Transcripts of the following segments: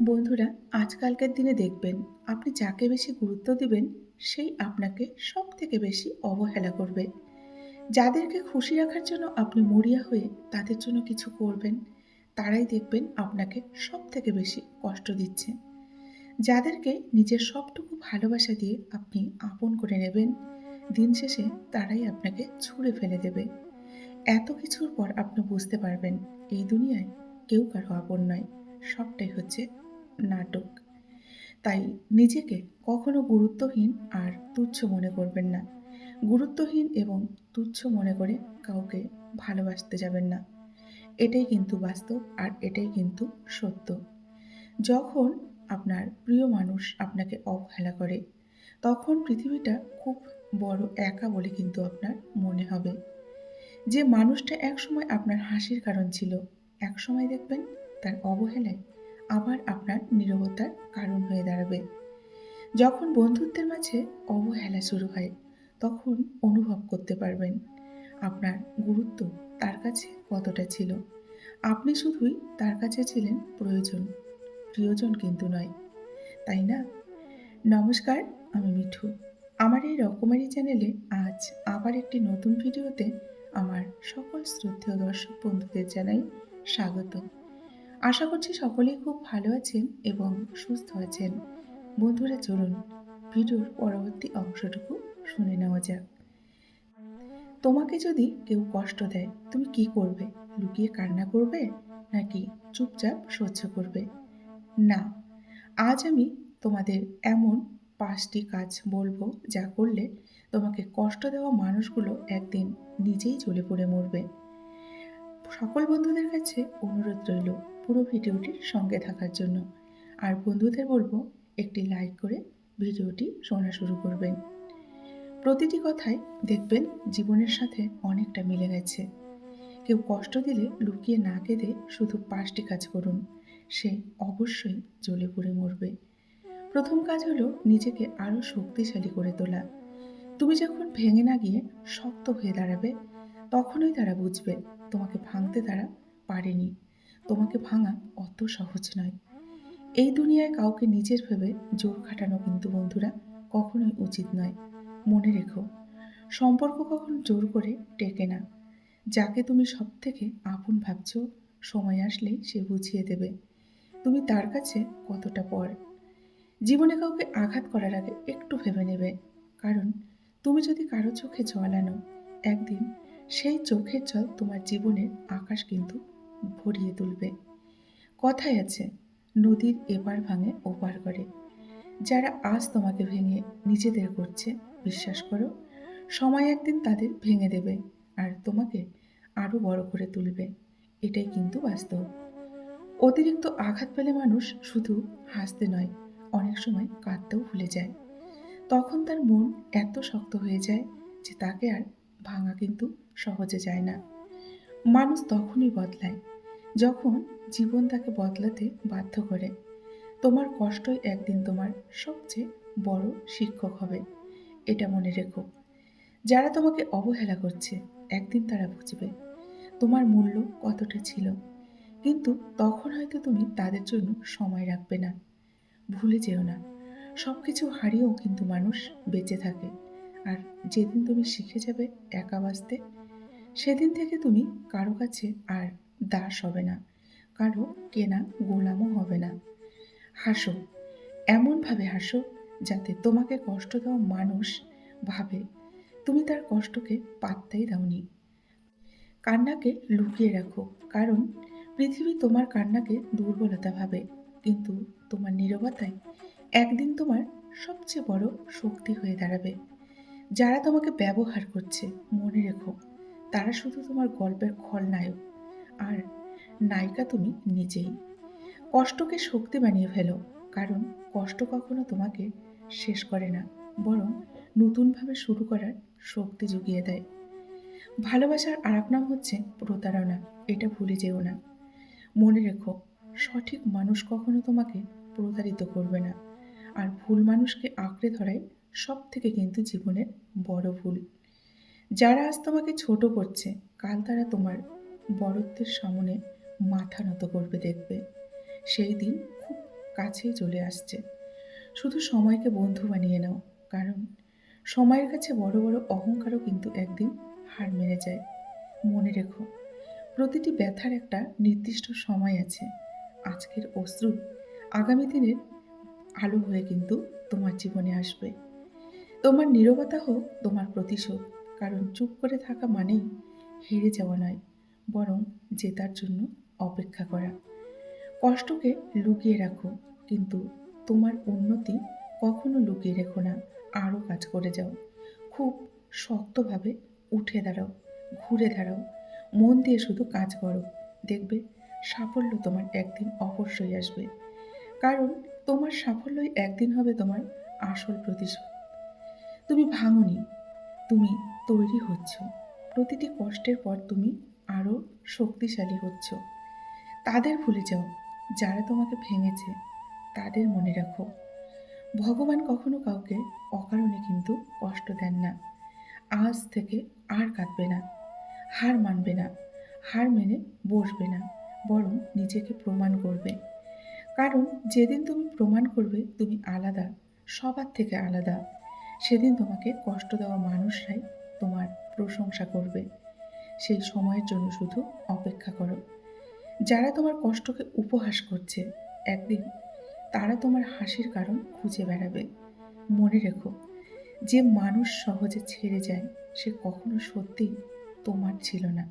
বন্ধুরা, আজকালকার দিনে দেখবেন আপনি যাকে বেশি গুরুত্ব দিবেন, সেই আপনাকে সব থেকে বেশি অবহেলা করবে। যাদেরকে খুশি রাখার জন্য আপনি মরিয়া হয়ে তাদের জন্য কিছু করবেন, তারাই দেখবেন আপনাকে সব থেকে বেশি কষ্ট দিচ্ছে। যাদেরকে নিজের সবটুকু ভালোবাসা দিয়ে আপনি আপন করে নেবেন, দিন শেষে তারাই আপনাকে ছুঁড়ে ফেলে দেবে। এত কিছুর পর আপনি বুঝতে পারবেন, এই দুনিয়ায় কেউ কারও আপন নয়, সবটাই হচ্ছে নাটক। তাই নিজেকে কখনো গুরুত্বহীন আর তুচ্ছ মনে করবেন না। গুরুত্বহীন এবং তুচ্ছ মনে করে কাউকে ভালোবাসতে যাবেন না। এটাই কিন্তু বাস্তব আর এটাই কিন্তু সত্য। যখন আপনার প্রিয় মানুষ আপনাকে অবহেলা করে, তখন পৃথিবীটা খুব বড় একা বলে কিন্তু আপনার মনে হবে। যে মানুষটা একসময় আপনার হাসির কারণ ছিল, একসময় দেখবেন তার অবহেলায় আবার আপনার নীরবতার কারণ হয়ে দাঁড়াবে। যখন বন্ধুত্বের মাঝে অবহেলা শুরু হয়, তখন অনুভব করতে পারবেন আপনার গুরুত্ব তার কাছে কতটা ছিল। আপনি শুধুই তার কাছে ছিলেন প্রয়োজন, প্রিয়জন কিন্তু নয়। তাই না? নমস্কার, আমি মিঠু। আমার এই রকমারি চ্যানেলে আজ আবার একটি নতুন ভিডিওতে আমার সকল শ্রদ্ধেয় দর্শক বন্ধুদের জানাই স্বাগত। আশা করছি সকলেই খুব ভালো আছেন এবং সুস্থ আছেন। বন্ধুরা, চলুন ভিডিওর পরবর্তী অংশটুকু শুনে নেওয়া যাক। তোমাকে যদি কেউ কষ্ট দেয়, তুমি কি করবে? লুকিয়ে কান্না করবে নাকি চুপচাপ সহ্য করবে? না, আজ আমি তোমাদের এমন পাঁচটি কাজ বলব যা করলে তোমাকে কষ্ট দেওয়া মানুষগুলো একদিন নিজেই জ্বলে পড়ে মরবে। সকল বন্ধুদের কাছে অনুরোধ রইল পুরো ভিডিওটির সঙ্গে থাকার জন্য। আর বন্ধুদের বলব, একটি লাইক করে ভিডিওটি শোনা শুরু করবেন। প্রতিটি কথাই দেখবেন জীবনের সাথে অনেকটা মিলে গেছে। কেউ কষ্ট দিলে লুকিয়ে না কেঁদে শুধু পাঁচটি কাজ করুন, সে অবশ্যই জ্বলে পড়ে মরবে। প্রথম কাজ হলো নিজেকে আরও শক্তিশালী করে তোলা। তুমি যখন ভেঙে না গিয়ে শক্ত হয়ে দাঁড়াবে তখনই তারা বুঝবে তোমাকে ভাঙতে তারা পারেনি। তোমাকে ভাঙা অত সহজ নয়। এই দুনিয়ায় কাউকে নিজের ভেবে জোর খাটানো কিন্তু বন্ধুরা কখনোই উচিত নয়। মনে রেখো, সম্পর্ক কখন জোর করে টেকে না। যাকে তুমি সব থেকে আপন ভাবছ, সময় আসলেই সে বুঝিয়ে দেবে তুমি তার কাছে কতটা পর। জীবনে কাউকে আঘাত করার আগে একটু ভেবে নেবে। কারণ তুমি যদি কারও চোখে জল আনো, একদিন সেই চোখের জল তোমার জীবনের আকাশ কিন্তু ভরিয়ে তুলবে। কথায় আছে, নদীর এপার ভাঙে ওপার করে। যারা আজ তোমাকে ভেঙে নিজেদের করছে, বিশ্বাস করো, সময় একদিন তাদের ভেঙে দেবে আর তোমাকে আরও বড় করে তুলবে। এটাই কিন্তু বাস্তব। অতিরিক্ত আঘাত পেলে মানুষ শুধু হাসতে নয়, অনেক সময় কাঁদতেও ভুলে যায়। তখন তার মন এত শক্ত হয়ে যায় যে তাকে আর ভাঙা কিন্তু সহজে যায় না। মানুষ তখনই বদলায়, যখন জীবন তাকে বদলাতে বাধ্য করে। তোমার কষ্টই একদিন তোমার সবচেয়ে বড় শিক্ষক হবে, এটা মনে রেখো। যারা তোমাকে অবহেলা করছে, একদিন তারা বুঝবে তোমার মূল্য কতটা ছিল। কিন্তু তখন হয়তো তুমি তাদের জন্য সময় রাখবে না। ভুলে যেও না সব কিছু হারিয়েও কিন্তু মানুষ বেঁচে থাকে। আর যেদিন তুমি শিখে যাবে একা বাঁচতে সেদিন থেকে তুমি কারও কাছে আর দাস হবে না, কারও কেনা গোলামও হবে না। হাসো, এমনভাবে হাসো যাতে তোমাকে কষ্ট দেওয়া মানুষ ভাবে। তুমি তার কষ্টকে পাত্তাই দাওনি। কান্নাকে লুকিয়ে রাখো, কারণ পৃথিবী তোমার কান্নাকে দুর্বলতা ভাবে, কিন্তু তোমার নীরবতায় একদিন তোমার সবচেয়ে বড় শক্তি হয়ে দাঁড়াবে। যারা তোমাকে ব্যবহার করছে, মনে রেখো। তারা শুধু তোমার গল্পের খলনায়ক আর নায়িকা তুমি নিজেই। কষ্টকে শক্তি বানিয়ে ফেলো, কারণ কষ্ট কখনো তোমাকে শেষ করে না, বরং নতুনভাবে শুরু করার শক্তি জুগিয়ে দেয়। ভালোবাসার আর নাম হচ্ছে প্রতারণা, এটা ভুলে যেও না। মনে রেখো, সঠিক মানুষ কখনো তোমাকে প্রতারিত করবে না। আর ভুল মানুষকে আঁকড়ে ধরাই সব থেকে কিন্তু জীবনের বড় ভুল। যারা আজ তোমাকে ছোট করছে, কাল তারা তোমার বড়ত্বের সামনে মাথা নত করবে, দেখবে। সেই দিন খুব কাছেই চলে আসছে। শুধু সময়কে বন্ধু বানিয়ে নাও, কারণ সময়ের কাছে বড় বড় অহংকারও কিন্তু একদিন হার মেনে যায়। মনে রেখো, প্রতিটি ব্যথার একটা নির্দিষ্ট সময় আছে। আজকের অশ্রু আগামী দিনের আলো হয়ে কিন্তু তোমার জীবনে আসবে। তোমার নীরবতা হোক, তোমার প্রতিশোধ। কারণ চুপ করে থাকা মানেই হেরে যাওয়া নয়, বরং জেতার জন্য অপেক্ষা করা। কষ্টকে লুকিয়ে রাখো, কিন্তু তোমার উন্নতি কখনো লুকিয়ে রেখো না, আরও কাজ করে যাও। খুব শক্তভাবে উঠে দাঁড়াও, ঘুরে দাঁড়াও, মন দিয়ে শুধু কাজ করো, দেখবে সাফল্য তোমার একদিন অবশ্যই আসবে। কারণ তোমার সাফল্যই একদিন হবে তোমার আসল প্রতিশোধ। তুমি ভাঙনি, তুমি তৈরি হচ্ছ। প্রতিটি কষ্টের পর তুমি আরও শক্তিশালী হচ্ছ। তাদের ভুলে যাও, যারা তোমাকে ভেঙেছে, তাদের মনে রাখো। ভগবান কখনো কাউকে অকারণে কিন্তু কষ্ট দেন না। আজ থেকে আর কাঁদবে না, হার মানবে না, হার মেনে বসবে না, বরং নিজেকে প্রমাণ করবে। কারণ যেদিন তুমি প্রমাণ করবে তুমি আলাদা, সবার থেকে আলাদা। সেদিন তোমাকে কষ্ট দেওয়া মানুষরাই তোমার প্রশংসা করবে। সেই সময়ের জন্য শুধু অপেক্ষা করো। যারা তোমার কষ্টকে উপহাস করছে, একদিন তারা তোমার হাসির কারণ খুঁজে বেড়াবে। মনে রেখো, যে মানুষ সহজে ছেড়ে যায়, সে কখনো সত্যি তোমার ছিল না।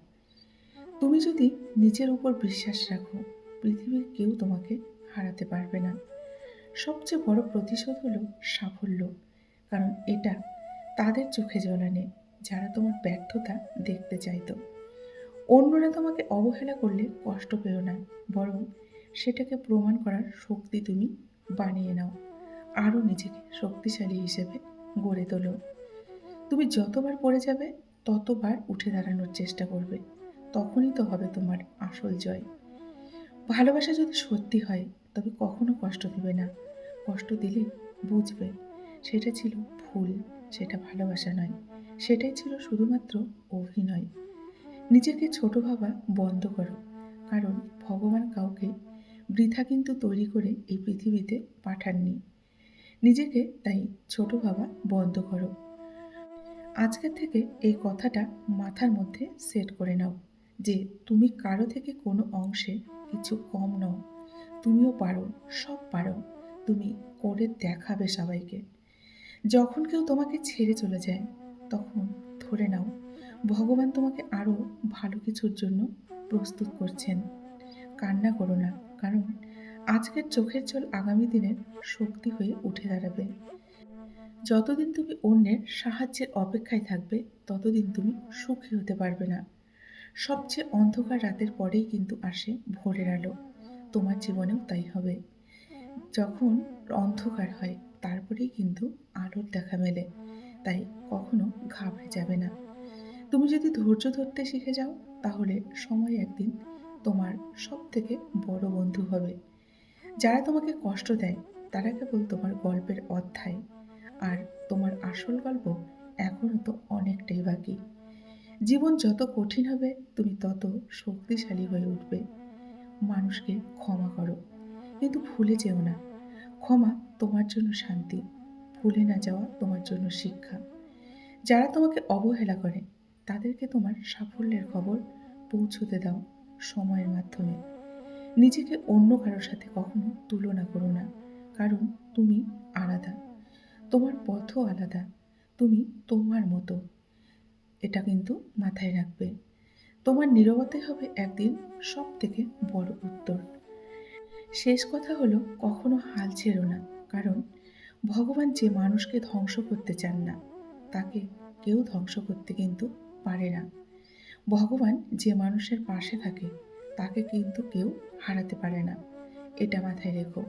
তুমি যদি নিজের উপর বিশ্বাস রাখো, পৃথিবীর কেউ তোমাকে হারাতে পারবে না। সবচেয়ে বড় প্রতিশোধ হলো সাফল্য, কারণ এটা তাদের চোখে জ্বলানে যারা তোমার ব্যর্থতা দেখতে চাইতো। অন্যরা তোমাকে অবহেলা করলে কষ্ট পেও না, বরং সেটাকে প্রমাণ করার শক্তি তুমি বানিয়ে নাও, আরও নিজেকে শক্তিশালী হিসেবে গড়ে তোলো। তুমি যতবার পড়ে যাবে, ততবার উঠে দাঁড়ানোর চেষ্টা করবে, তখনই তো হবে তোমার আসল জয়। ভালোবাসা যদি সত্যি হয়, তবে কখনো কষ্ট দেবে না। কষ্ট দিলে বুঝবে, সেটা ছিল ভুল, সেটা ভালোবাসা নয়। সেটাই ছিল শুধুমাত্র অভিনয়। নিজেকে ছোট ভাবা বন্ধ করো, কারণ ভগবান কাউকে বৃথা কিন্তু তৈরি করে এই পৃথিবীতে পাঠাননি। নিজেকে তাই ছোট ভাবা বন্ধ করো। আজকের থেকে এই কথাটা মাথার মধ্যে সেট করে নাও যে তুমি কারও থেকে কোনো অংশে কিছু কম নও। তুমিও পারো, সব পারো। তুমি করে দেখাবে সবাইকে। যখন কেউ তোমাকে ছেড়ে চলে যায় তখন ধরে নাও, ভগবান তোমাকে আরও ভালো কিছুর জন্য প্রস্তুত করছেন। কান্না করো না, কারণ আজকের চোখের জল আগামী দিনের শক্তি হয়ে উঠে দাঁড়াবে। যতদিন তুমি অন্যের সাহায্যের অপেক্ষায় থাকবে, ততদিন তুমি সুখী হতে পারবে না। সবচেয়ে অন্ধকার রাতের পরেই কিন্তু আসে ভোরের আলো। তোমার জীবনেও তাই হবে। যখন অন্ধকার হয়, তারপরেই কিন্তু আলোর দেখা মেলে। তাই কখনো ঘাবড়ে যাবে না। তুমি যদি ধৈর্য ধরতে শিখে যাও, তাহলে সময় একদিন তোমার সব থেকে বড় বন্ধু হবে। যারা তোমাকে কষ্ট দেয়, তারা কেবল তোমার গল্পের অধ্যায়, আর তোমার আসল গল্প এখনও তো অনেকটাই বাকি। জীবন যত কঠিন হবে, তুমি তত শক্তিশালী হয়ে উঠবে। মানুষকে ক্ষমা করো, কিন্তু ভুলে যেও না। ক্ষমা তোমার জন্য শান্তি। ভুলে না যাওয়া তোমার জন্য শিক্ষা। যারা তোমাকে অবহেলা করে, তাদেরকে তোমার সাফল্যের খবর পৌঁছতে দাও সময়ের মাধ্যমে। নিজেকে অন্য কারোর সাথে কখনো তুলনা করো না, কারণ তুমি আলাদা। তোমার পথও আলাদা, তুমি তোমার মতো। এটা কিন্তু মাথায় রাখবে। তোমার নীরবতাই হবে একদিন সব থেকে বড় উত্তর। শেষ কথা হলো, কখনো হাল ছেড়ো না, কারণ ভগবান যে মানুষকে ধ্বংস করতে চান না, তাকে কেউ ধ্বংস করতে কিন্তু পারে না। ভগবান যে মানুষের পাশে থাকে, তাকে কিন্তু কেউ হারাতে পারে না। এটা মাথায় রেখো।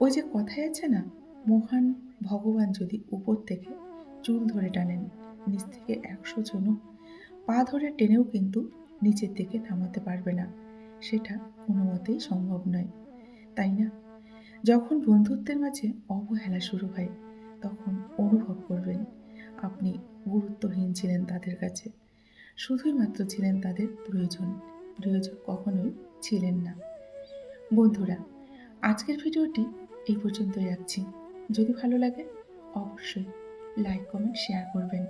ওই যে কথায় আছে না, মহান ভগবান যদি উপর থেকে চুল ধরে টানেন, নিচ থেকে একশো জনও পা ধরে টেনেও কিন্তু নিচের দিকে নামাতে পারবে না। সেটা কোনো মতেই সম্ভব নয়। তাই না? যখন বন্ধুত্বের মাঝে অবহেলা শুরু হয়, তখন অনুভব করবেন, আপনি গুরুত্বহীন ছিলেন তাদের কাছে। শুধুই মাত্র ছিলেন তাদের প্রয়োজন প্রয়োজন কখনোই ছিলেন না। বন্ধুরা, আজকের ভিডিওটি এই পর্যন্তই রাখছি। যদি ভালো লাগে, অবশ্যই লাইক কমেন্ট শেয়ার করবেন।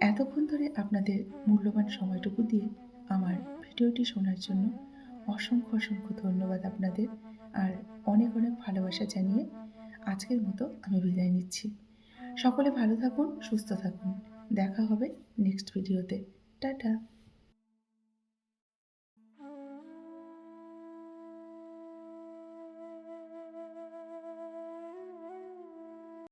এতক্ষণ ধরে আপনাদের মূল্যবান সময়টুকু দিয়ে আমার ভিডিওটি শোনার জন্য অসংখ্য অসংখ্য ধন্যবাদ আপনাদের। আর অনেক অনেক ভালোবাসা জানিয়ে আজকের মতো আমি বিদায় নিচ্ছি। সকলে ভালো থাকুন, সুস্থ থাকুন। দেখা হবে নেক্সট ভিডিওতে টাটা।